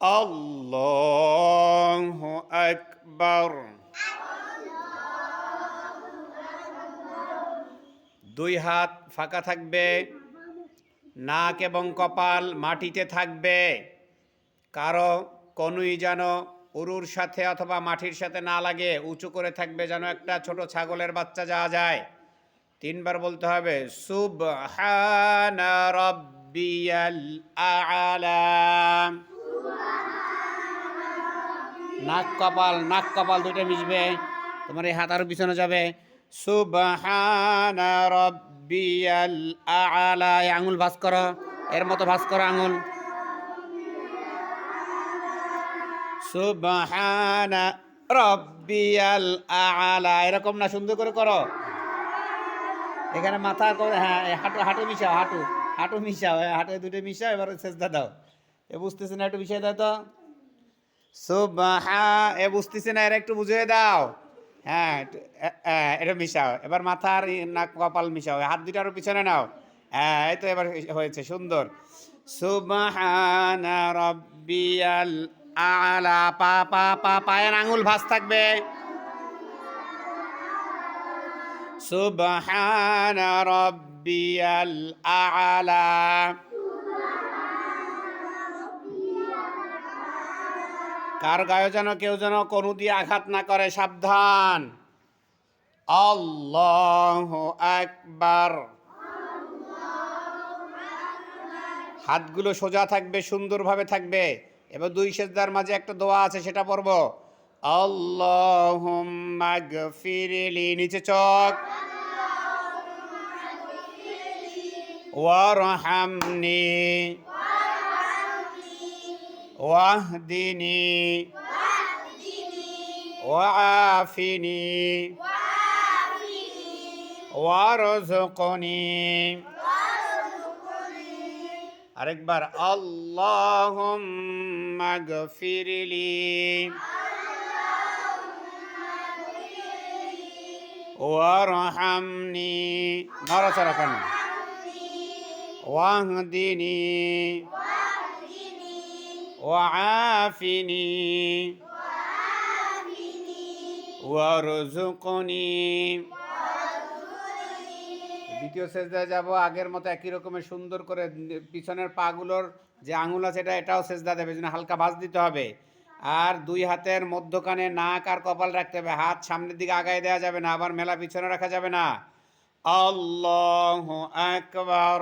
আল্লাহু আকবার দুই হাত ফাঁকা থাকবে, নাক এবং কপাল মাটিতে থাকবে। কারও কনুই যেন উরুর সাথে অথবা মাটির সাথে না লাগে, উঁচু করে থাকবে যেন একটা ছোট ছাগলের বাচ্চা যাওয়া যায়। তিনবার বলতে হবে, সুবহানা রাব্বিয়াল আ'লা। নাক কপাল নাক কপাল দুটো মিশবে। তোমার এই হাত পিছনে যাবে। আঙুল ভাঁজ করো, এর মতো ভাঁজ করো আঙুল। এরকম না, সুন্দর করে করো। এখানে মাথা করে হ্যাঁ হাঁটু হাঁটু মিশাও, হাঁটু। হাঁটু মিশাও হাঁটু দুটো মিশাও, এবার সেজদা দাও। এ বুঝতেছে না, একটু মিশিয়ে দাও তো। সুবহা এ বুঝতেছে না, এর একটু বুঝিয়ে দাও। হ্যাঁ এটা মিশাও। এবার মাথার নাক, কপাল মিশাও। হাত দুটো আরও পিছনে নাও। হ্যাঁ এই তো এবার হয়েছে, সুন্দর। সুবহানা রাব্বিয়াল আলা। পা পা পা, পায়ের আঙুল ভাঁজ থাকবে। সুবহানা রাব্বিয়াল আলা। কার গায়ে যেন কেউ যেন কোনো দিয়ে আঘাত না করে? সাবধান। আল্লাহ একবার হাতগুলো সোজা থাকবে, সুন্দরভাবে থাকবে। এবার দুই সেজদার মাঝে একটা দোয়া আছে, সেটা পড়ব। আল্লাহ নিচে চোখ ওয়ারহামনি واهدني وعافني وارزقني أكبر اللهم اغفر لي وارحمني نرى سرقنا واهدني وعافني وارزقني দ্বিতীয় সেজদায় যাব আগের মতো একই রকমের সুন্দর করে পিছনের পাগুলোর যে আঙুল আছে এটা এটাও সেজদা দেবে যেন হালকা ভাঁজ দিতে হবে আর দুই হাতের মধ্যখানে নাক আর কপাল রাখতে হবে হাত সামনের দিকে আগায় দেওয়া যাবে না আবার মেলা পিছনে রাখা যাবে না আল্লাহ আকবার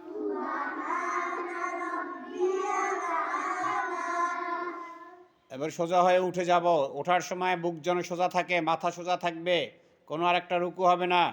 এবার সোজা হয়ে উঠে যাব। ওঠার সময় বুক যেন সোজা থাকে, মাথা সোজা থাকবে। কোনো আর একটা রুকু হবে না।